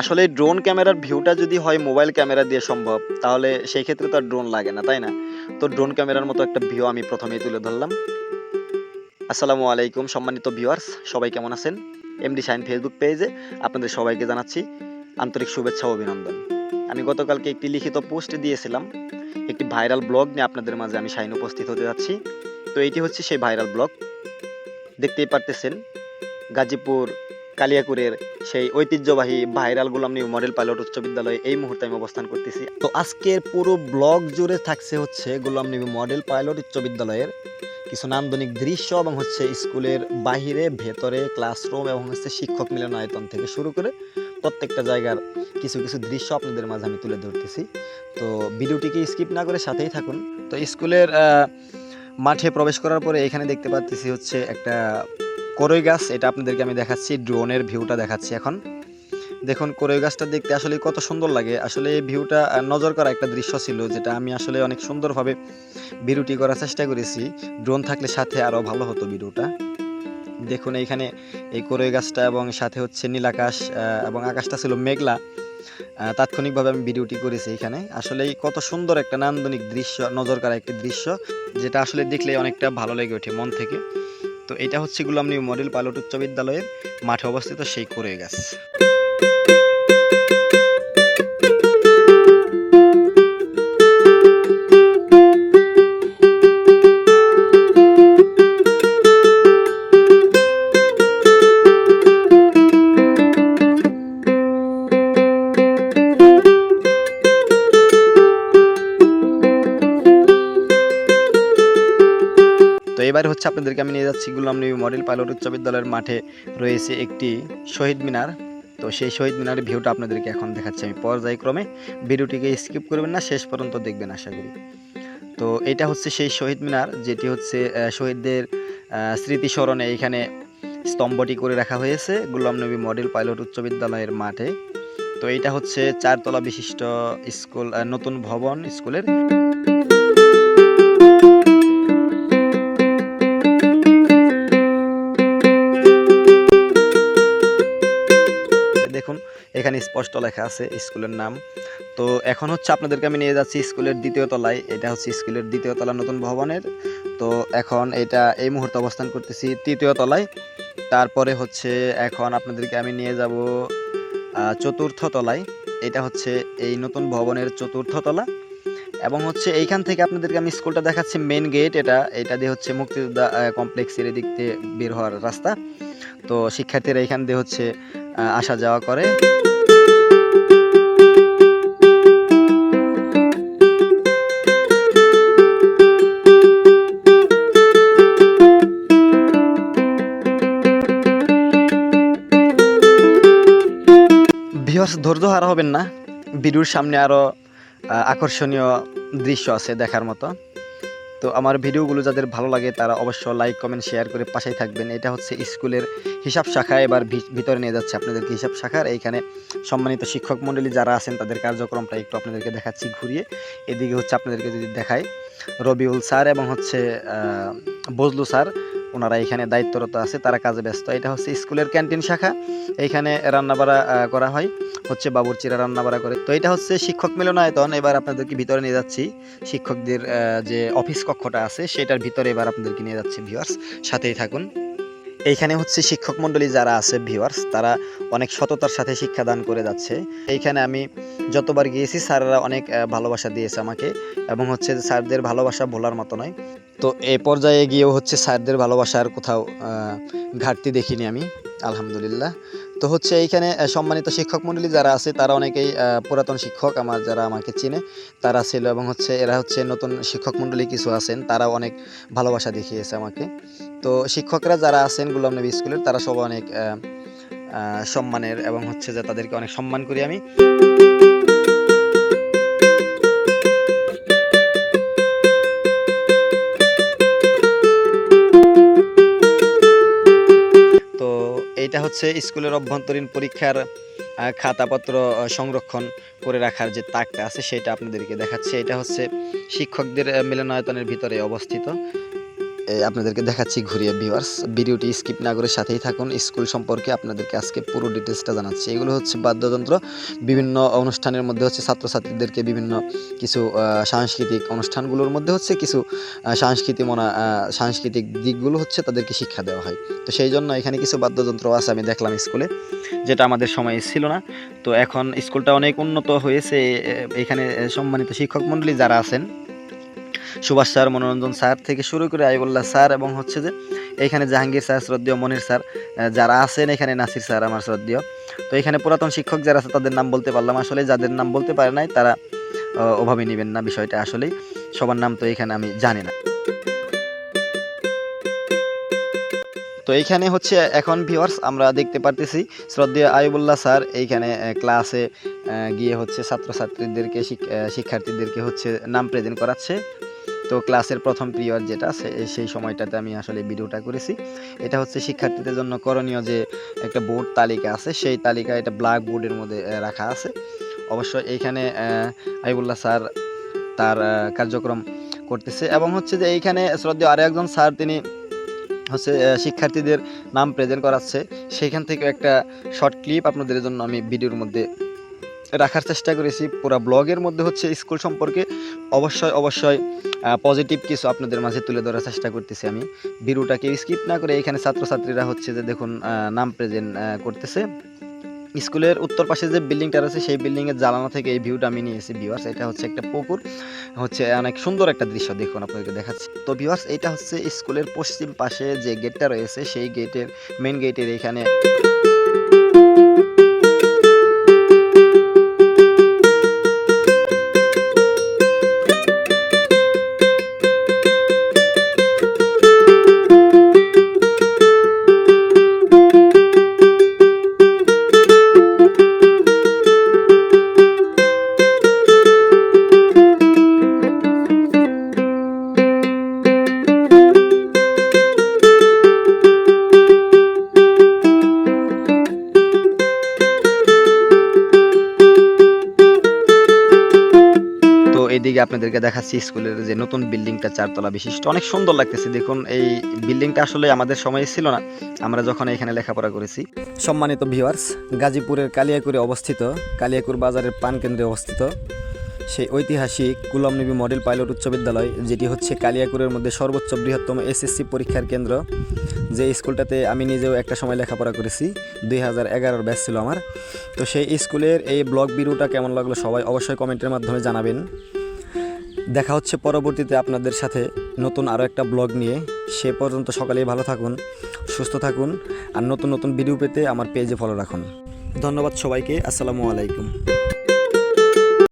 আসলে ড্রোন ক্যামেরার ভিউটা যদি হয় মোবাইল ক্যামেরা দিয়ে সম্ভব, তাহলে সেই ক্ষেত্রে তো আর ড্রোন লাগে না, তাই না? তো ড্রোন ক্যামেরার মতো একটা ভিউ আমি প্রথমেই তুলে ধরলাম। আসসালামু আলাইকুম সম্মানিত ভিউয়ার্স সবাই কেমন আছেন? এমডি শাইন ফেসবুক পেজে আপনাদের সবাইকে জানাচ্ছি আন্তরিক শুভেচ্ছা অভিনন্দন। আমি গতকালকে একটি লিখিত পোস্ট দিয়েছিলাম, একটি ভাইরাল ব্লগ নিয়ে আপনাদের মাঝে আমি শাইন উপস্থিত হতে যাচ্ছি। তো এটি হচ্ছে সেই ভাইরাল ব্লগ দেখতেই পারতেছেন গাজীপুর কালিয়াকুরের সেই ঐতিহ্যবাহী viral Golam new model pilot উচ্চ বিদ্যালয়ে এই মুহূর্তে আমি অবস্থান করতেছি। তো আজকের পুরো ব্লগ জুড়ে থাকছে হচ্ছে গোলাম নিউ মডেল পাইলট উচ্চ বিদ্যালয়ের কিছু নান্দনিক দৃশ্য এবং হচ্ছে স্কুলের বাহিরে, ভেতরে, ক্লাসরুম এবং হচ্ছে শিক্ষক মিলনায়তন থেকে শুরু করে প্রত্যেকটা জায়গার কিছু কিছু দৃশ্য আপনাদের মাঝে আমি তুলে ধরতেছি। তো ভিডিওটিকে স্কিপ না করে সাথেই থাকুন। তো স্কুলের মাঠে প্রবেশ করার পরে এখানে দেখতে পাচ্ছি হচ্ছে একটা করই গাছ, এটা আপনাদেরকে আমি দেখাচ্ছি, ড্রোনের ভিউটা দেখাচ্ছি এখন। দেখুন করই গাছটা দেখতে আসলে কত সুন্দর লাগে। আসলে এই ভিউটা নজর করা একটা দৃশ্য ছিল, যেটা আমি আসলে অনেক সুন্দরভাবে ভিডিওটি করার চেষ্টা করেছি। ড্রোন থাকলে সাথে আরও ভালো হতো ভিডিওটা। দেখুন, এইখানে এই করই গাছটা এবং সাথে হচ্ছে নীলাকাশ এবং আকাশটা ছিল মেঘলা। তাৎক্ষণিকভাবে আমি ভিডিওটি করেছি এখানে। আসলে কত সুন্দর একটা নান্দনিক দৃশ্য, নজর করা একটি দৃশ্য, যেটা আসলে দেখলে অনেকটা ভালো লেগে ওঠে মন থেকে। তো এটা হচ্ছে গুলাম নিউ মডেল পাইলট উচ্চ বিদ্যালয়ের মাঠে অবস্থিত সেই করে গাছ। এবার হচ্ছে আপনাদেরকে আমি নিয়ে যাচ্ছি গুলাম নবী মডেল পাইলট উচ্চ বিদ্যালয়ের মাঠে রয়েছে একটি শহীদ মিনার। তো সেই শহীদ মিনারের ভিউটা আপনাদেরকে এখন দেখাচ্ছি আমি পর্যায়ক্রমে। ভিডিওটিকে স্কিপ করবেন না, শেষ পর্যন্ত দেখবেন আশা করি। তো এটা হচ্ছে সেই শহীদ মিনার, যেটি হচ্ছে শহীদদের স্মৃতিস্মরণে এখানে স্তম্ভটি করে রাখা হয়েছে গুলাম নবী মডেল পাইলট উচ্চ বিদ্যালয়ের মাঠে। তো এটা হচ্ছে চারতলা বিশিষ্ট স্কুল নতুন ভবন স্কুলের। এখানে স্পষ্ট লেখা আছে স্কুলের নাম। তো এখন হচ্ছে আপনাদেরকে আমি নিয়ে যাচ্ছি স্কুলের দ্বিতীয় তলায়। এটা হচ্ছে স্কুলের দ্বিতীয় তলা নতুন ভবনের। তো এখন এটা এই মুহূর্তে অবস্থান করতেছি তৃতীয় তলায়। তারপরে হচ্ছে এখন আপনাদেরকে আমি নিয়ে যাব চতুর্থ তলায়। এটা হচ্ছে এই নতুন ভবনের চতুর্থ তলা। এবং হচ্ছে এইখান থেকে আপনাদেরকে আমি স্কুলটা দেখাচ্ছি মেন গেট। এটা এটা দিয়ে হচ্ছে মুক্তিযোদ্ধা কমপ্লেক্সের এদিক দিয়ে বের হওয়ার রাস্তা। তো শিক্ষার্থীরা এখান দিয়ে হচ্ছে আসা যাওয়া করে। ধৈর্য হারা হবেন না। ভিডিওর সামনে আরও আকর্ষণীয় দৃশ্য আছে দেখার মতো। তো আমার ভিডিওগুলো যাদের ভালো লাগে তারা অবশ্য লাইক কমেন্ট শেয়ার করে পাশেই থাকবেন। এটা হচ্ছে স্কুলের হিসাব শাখা। এবার ভিতরে নিয়ে যাচ্ছে আপনাদেরকে হিসাব শাখার। এইখানে সম্মানিত শিক্ষক মণ্ডলী যারা আছেন তাদের কার্যক্রমটা একটু আপনাদেরকে দেখাচ্ছি ঘুরিয়ে। এদিকে হচ্ছে আপনাদেরকে যদি দেখাই, রবিউল স্যার এবং হচ্ছে বজলু স্যার। ওনারা এখানে দায়িত্বরত আছে, তারা কাজে ব্যস্ত। এটা হচ্ছে স্কুলের ক্যান্টিন শাখা। এইখানে রান্নাবাড়া করা হয়। হচ্ছে বাবুর্চিরা রান্নাবাড়া করে। তো এটা হচ্ছে শিক্ষক মিলনায়তন। এবার আপনাদেরকে ভিতরে নিয়ে যাচ্ছি। শিক্ষকদের যে অফিস কক্ষটা আছে, সেটার ভিতরে এবার আপনাদেরকে নিয়ে যাচ্ছে, ভিউয়ার্স। সাথেই থাকুন। এইখানে হচ্ছে শিক্ষক মণ্ডলী যারা আছে, ভিউয়ার্স, তারা অনেক সততার সাথে শিক্ষাদান করে যাচ্ছে। এইখানে আমি যতবার গিয়েছি, স্যাররা অনেক ভালোবাসা দিয়েছে আমাকে এবং হচ্ছে স্যারদের ভালোবাসা ভোলার মতো নয়। তো এই পর্যায়ে গিয়েও হচ্ছে স্যারদের ভালোবাসার কোথাও ঘাটতি দেখিনি আমি, আলহামদুলিল্লাহ। তো হচ্ছে এইখানে সম্মানিত শিক্ষক মণ্ডলী যারা আছে, তারা অনেকেই পুরাতন শিক্ষক, আমার যারা আমাকে চিনে, তারা ছিল এবং হচ্ছে এরা হচ্ছে নতুন শিক্ষক মণ্ডলী কিছু আছেন, তারাও অনেক ভালোবাসা দেখিয়েছে আমাকে। তো শিক্ষকরা যারা আছেন গুলাম নবী স্কুলের, তারা সব অনেক সম্মানের এবং হচ্ছে যে তাদেরকে অনেক সম্মান করি আমি। হচ্ছে স্কুলের অভ্যন্তরীণ পরীক্ষার খাতাপত্র সংরক্ষণ করে রাখার যে তাকটা আছে সেটা আপনাদেরকে দেখাচ্ছে। এটা হচ্ছে শিক্ষকদের মিলনায়তনের ভিতরে অবস্থিত। আপনাদেরকে দেখাচ্ছি ঘুরিয়ে ভিউয়ার্স ভিডিওটি স্কিপ না করে সাথেই থাকুন। স্কুল সম্পর্কে আপনাদেরকে আজকে পুরো ডিটেলসটা জানাচ্ছি। এগুলো হচ্ছে বাদ্যযন্ত্র। বিভিন্ন অনুষ্ঠানের মধ্যে হচ্ছে ছাত্রছাত্রীদেরকে বিভিন্ন কিছু সাংস্কৃতিক অনুষ্ঠানগুলোর মধ্যে হচ্ছে কিছু সাংস্কৃতিক মনা সাংস্কৃতিক দিকগুলো হচ্ছে তাদেরকে শিক্ষা দেওয়া হয়। তো সেই জন্য এখানে কিছু বাদ্যযন্ত্র আছে আমি দেখলাম স্কুলে, যেটা আমাদের সময় ছিল না। তো এখন স্কুলটা অনেক উন্নত হয়েছে। এখানে সম্মানিত শিক্ষক মণ্ডলী যারা আছেন সুভাষ স্যার, মনোরঞ্জন স্যার থেকে শুরু করে আইবুল্লাহ স্যার এবং হচ্ছে যে এখানে জাহাঙ্গীর স্যার, শ্রদ্ধেয় মনির স্যার যারা আছেন এখানে নাসির স্যার আমার শ্রদ্ধেয়। তো এখানে পুরাতন শিক্ষক যারা আছে তাদের নাম বলতে পারলাম। আসলে যাদের নাম বলতে পারে নাই, তারা ওভাবে নেবেন না বিষয়টা আসলেই। সবার নাম তো এখানে আমি জানি না। তো এইখানে হচ্ছে এখন ভিউয়ার্স আমরা দেখতে পারতেছি শ্রদ্ধেয় আইবুল্লাহ স্যার এইখানে ক্লাসে গিয়ে হচ্ছে ছাত্রছাত্রীদেরকে, শিক- শিক্ষার্থীদেরকে হচ্ছে নাম প্রেজেন্ট করাচ্ছে। তো ক্লাসের প্রথম পিরিয়ড যেটা সেই সময়টাতে আমি আসলে ভিডিওটা করেছি। এটা হচ্ছে শিক্ষার্থীদের জন্য করণীয় যে একটা বোর্ড তালিকা আছে, সেই তালিকা এটা ব্ল্যাক বোর্ডের মধ্যে রাখা আছে। অবশ্য এইখানে আইবুল্লাহ স্যার তার কার্যক্রম করতেছে এবং হচ্ছে যে এইখানে শ্রদ্ধেয় আরও একজন স্যার তিনি হচ্ছে শিক্ষার্থীদের নাম প্রেজেন্ট করাচ্ছে। সেইখান থেকে একটা শর্ট ক্লিপ আপনাদের জন্য আমি ভিডিওর মধ্যে রাখার চেষ্টা করেছি। পুরো ব্লগের মধ্যে হচ্ছে স্কুল সম্পর্কে অবশ্যই অবশ্যই পজিটিভ কিছু আপনাদের মাঝে তুলে ধরার চেষ্টা করতেছি আমি। ভিডিওটাকে স্কিপ না করে এখানে ছাত্রছাত্রীরা হচ্ছে যে দেখুন নাম প্রেজেন্ট করতেছে। স্কুলের উত্তর পাশে যে বিল্ডিংটা আছে সেই বিল্ডিংয়ের জ্বালানো থেকে এই ভিউটা আমি নিয়েছি ভিউয়ার্স এটা হচ্ছে একটা পুকুর। হচ্ছে অনেক সুন্দর একটা দৃশ্য, দেখুন আপনাদেরকে দেখাচ্ছি। তো ভিউয়ার্স এটা হচ্ছে স্কুলের পশ্চিম পাশে যে গেটটা রয়েছে, সেই গেটের মেন গেটের এখানে তো এইদিকে আপনাদেরকে দেখাচ্ছি স্কুলের যে নতুন বিল্ডিংটা চারতলা বিশিষ্ট। অনেক সুন্দর লাগতেছে, দেখুন এই বিল্ডিংটা আসলে আমাদের সময় ছিল না। আমরা যখন এখানে লেখাপড়া করেছি। সম্মানিত ভিউয়ার্স, গাজীপুরের কালিয়াকুরে অবস্থিত কালিয়াকুর বাজারের পান কেন্দ্রে অবস্থিত সেই ঐতিহাসিক কুলামনবী মডেল পাইলট উচ্চ বিদ্যালয়, যেটি হচ্ছে কালিয়াকুরের মধ্যে সর্বোচ্চ বৃহত্তম এসএসসি পরীক্ষার কেন্দ্র। যে স্কুলটাতে আমি নিজেও একটা সময় লেখাপড়া করেছি, দুই হাজার এগারোর ব্যাচ ছিল আমার। তো সেই স্কুলের এই ব্লগ ভিডিওটা কেমন লাগল সবাই অবশ্যই কমেন্টের মাধ্যমে জানাবেন। দেখা হচ্ছে পরবর্তীতে আপনাদের সাথে নতুন আরও একটা ব্লগ নিয়ে। সে পর্যন্ত সকালেই ভালো থাকুন, সুস্থ থাকুন, আর নতুন নতুন ভিডিও পেতে আমার পেজে ফলো রাখুন। ধন্যবাদ সবাইকে, আসসালামু আলাইকুম।